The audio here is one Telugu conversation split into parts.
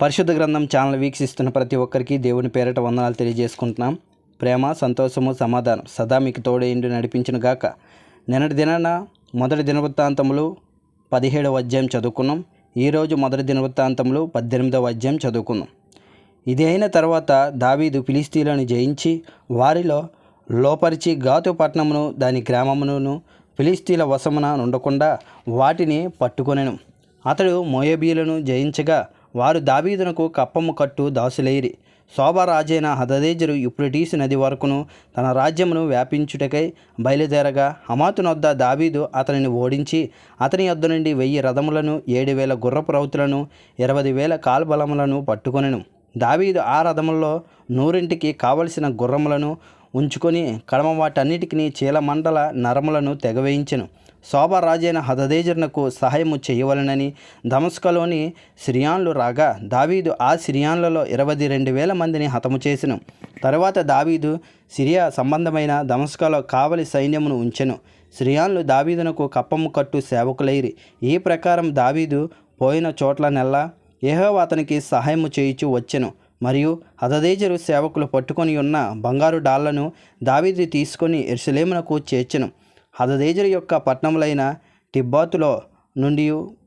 పరిశుద్ధ గ్రంథం ఛానల్ వీక్షిస్తున్న ప్రతి ఒక్కరికి దేవుని పేరట వందనాలు తెలియజేసుకుంటున్నాం. ప్రేమ సంతోషము సమాధానం సదా మీకు తోడేండి నడిపించిన గాక. నిన్నటి దినాన మొదటి దినవృత్తాంతములు పదిహేడవ అధ్యాయం చదువుకున్నాం. ఈరోజు మొదటి దినవృత్తాంతములు పద్దెనిమిదవ అధ్యాయం చదువుకున్నాం. ఇది అయిన తర్వాత దావీదు ఫిలిస్తీన్లను జయించి వారిలో లోపరిచి గాతు పట్టణమును దాని గ్రామమును ఫిలిస్తీన్ల వశమున ఉండకుండా వాటిని పట్టుకొనెను. అతడు మోయబీలను జయించగా వారు దావీదునకు కప్పము కట్టు దాసులేరి. శోభరాజైన హదదేజరు యుప్రటీసు నది వరకును తన రాజ్యమును వ్యాపించుటకై బయలుదేరగా హమాతునొద్ద దావీదు అతనిని ఓడించి అతని యొద్ద నుండి వెయ్యి రథములను ఏడు వేల గుర్రపు రౌతులను ఇరవై వేల కాల్బలములను పట్టుకొనెను. దావీదు ఆ రథముల్లో నూరింటికి కావలసిన గుర్రములను ఉంచుకొని కడమ వాటన్నిటికీ చీలమండల నరములను తెగవేయించెను. శోభరాజైన హదదేజర్నకు సహాయము చేయవలనని దమస్కలోని సిరియాన్లు రాగా దావీదు ఆ సిరియాన్లలో ఇరవై రెండు వేల మందిని హతము చేసెను. తరువాత దావీదు సిరియా సంబంధమైన దమస్కలో కావలి సైన్యమును ఉంచెను. సిరియాన్లు దావీదునకు కప్పము కట్టు సేవకులైరి. ఈ ప్రకారం దావీదు పోయిన చోట్ల నెల్లా ఏహో అతనికి సహాయము చేయుచు వచ్చెను. మరియు హదదేజరు సేవకులు పట్టుకొని ఉన్న బంగారు డాళ్ళను దావీదు తీసుకొని ఎరుసలేమునకు చేర్చెను. హదదేజరు యొక్క పట్టణములైన టిబ్బాతులో నుండి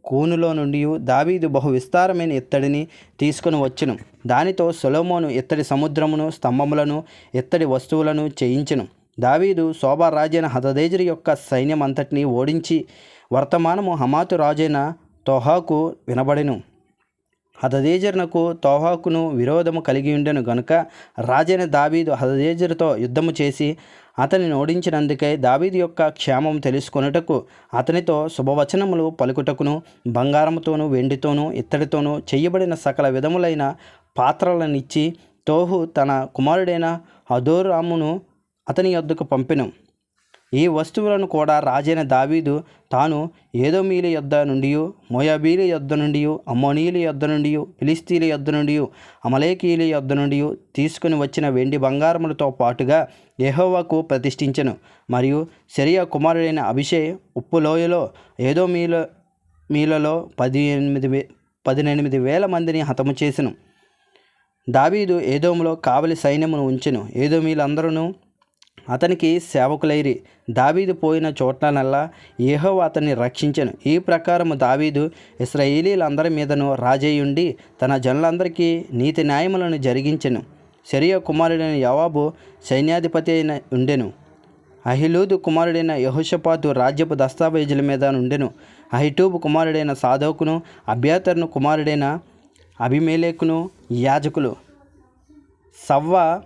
కూనులో నుండి దావీదు బహు విస్తారమైన ఇత్తడిని తీసుకొని వచ్చును. దానితో సొలోమోను ఇత్తడి సముద్రమును స్తంభములను ఇత్తడి వస్తువులను చేయించెను. దావీదు శోభారాజైన హదదేజరు యొక్క సైన్యం అంతటిని ఓడించి వర్తమానము హమాతు రాజైన తోహాకు వినబడెను. హదదేజర్నకు తోహాకును విరోధము కలిగి ఉండెను గనుక రాజైన దావీదు హదదేజరుతో యుద్ధము చేసి అతనిని ఓడించినందుకై దావీదు యొక్క క్షేమం తెలుసుకొనుటకు అతనితో శుభవచనములు పలుకుటకును బంగారముతోనూ వెండితోనూ ఇత్తడితోనూ చేయబడిన సకల విధములైన పాత్రలనిచ్చి తోహు తన కుమారుడైన అదోరామును అతని యొద్దకు పంపెను. ఈ వస్తువులను కూడా రాజైన దావీదు తాను ఏదోమీల యొద్ద నుండి మోయాబీల యొద్ద నుండి అమ్మోనీల యొద్ద నుండి ఫిలిస్తీన్ల యొద్ద నుండి అమలేకీల యొద్ద నుండి తీసుకుని వచ్చిన వెండి బంగారములతో పాటుగా యెహోవాకు ప్రతిష్ఠించను. మరియు శరియా కుమారుడైన అభిషే ఉప్పులోయలో ఏదో మీల మీలలో పది ఎనిమిది వే పదినెనిమిది వేల మందిని హతము చేసెను. దావీదు ఏదోములో కావలి సైన్యమును ఉంచెను. ఏదో మీలందరూ అతనికి సేవకులైరి. దావీదు పోయిన చోట్లనల్లా ఏహో అతన్ని రక్షించెను. ఈ ప్రకారము దావీదు ఇస్రాయేలీలందరి మీదను రాజయ్యుండి తన జనులందరికీ నీతి న్యాయములను జరిగించెను. శరీయ కుమారుడైన యవాబు సైన్యాధిపతి అయిన ఉండెను. అహిలూదు కుమారుడైన యహోషపాతు రాజ్యపు దస్తావేజుల మీద నుండెను. అహిటూబు కుమారుడైన సాధోకును అభ్యాతరును కుమారుడైన అభిమేలేకును యాజకులు సవ్వ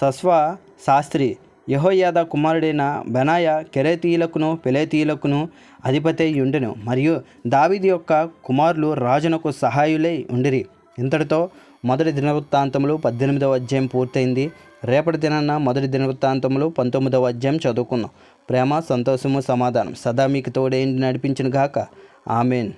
సస్వ శాస్త్రి యహోయాద కుమారుడైన బెనాయ కెరేతీయులకును పెలేతీయులకును అధిపతి ఉండెను మరియు దావిది యొక్క కుమారులు రాజునకు సహాయులై ఉండిరి. ఇంతటితో మొదటి దినవృత్తాంతములు పద్దెనిమిదవ అధ్యాయం పూర్తయింది. రేపటి దినాన మొదటి దినవృత్తాంతములు పంతొమ్మిదవ అధ్యాయం చదువుకుందాం. ప్రేమ సంతోషము సమాధానం. సదా మీకు తోడేంటి నడిపించిన గాక ఆమెన్.